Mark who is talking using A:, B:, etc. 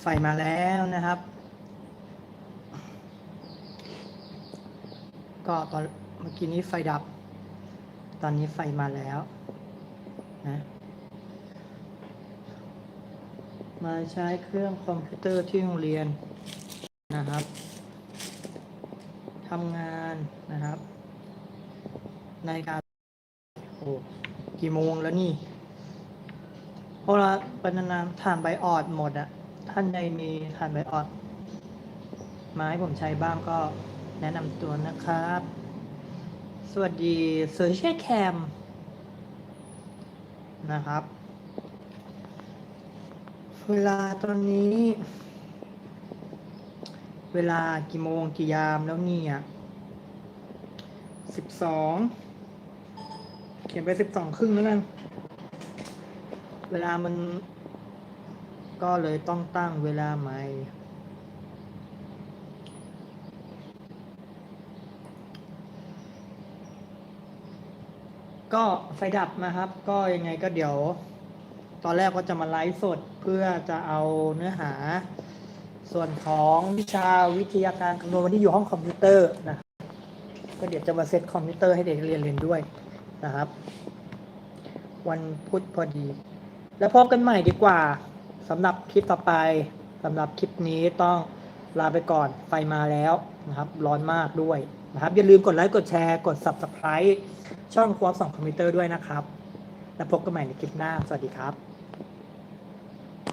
A: ไฟมาแล้วนะครับ ก็ตอนเมื่อกี้นี้ไฟดับ ตอนนี้ไฟมาแล้วนะมาใช้เครื่องคอมพิวเตอร์ที่โรงเรียนนะครับทำงานนะครับ ในการ กี่โมงแล้วนี่เพราะว่าปนานๆถ่านใบออดหมดอะท่านใดมีถ่านใบออดมาให้ผมใช้บ้างก็แนะนำตัวนะครับ สวัสดีเซอร์เชแคมนะครับ เวลาตอนนี้ เวลากี่โมงกี่ยามแล้วเนี่ยสิบสอง เขียนไปสิบสองครึ่งแล้วกัน เวลามัน ก็เลยต้องตั้งเวลาใหม่ก็ไฟดับนะครับ ก็ยังไงก็เดี๋ยว ตอนแรกก็จะมาไลฟ์สดเพื่อจะเอาเนื้อหา ส่วนของวิชาวิทยาการคำนวณวันนี้อยู่ห้องคอมพิวเตอร์นะ ก็เดี๋ยวจะมาเซตคอมพิวเตอร์ให้เด็กเรียนเรียนด้วย นะครับ วันพุธพอดี แล้วพบกันใหม่ดีกว่าสำหรับคลิปต่อไปสำหรับคลิปนี้ต้องลาไปก่อนไฟมาแล้วนะครับ ร้อนมากด้วยนะครับ อย่าลืมกดไลค์กดแชร์กด Subscribe ช่องควอสองคอมพิวเตอร์ด้วยนะครับ แล้วพบกันใหม่ในคลิปหน้า สวัสดีครับ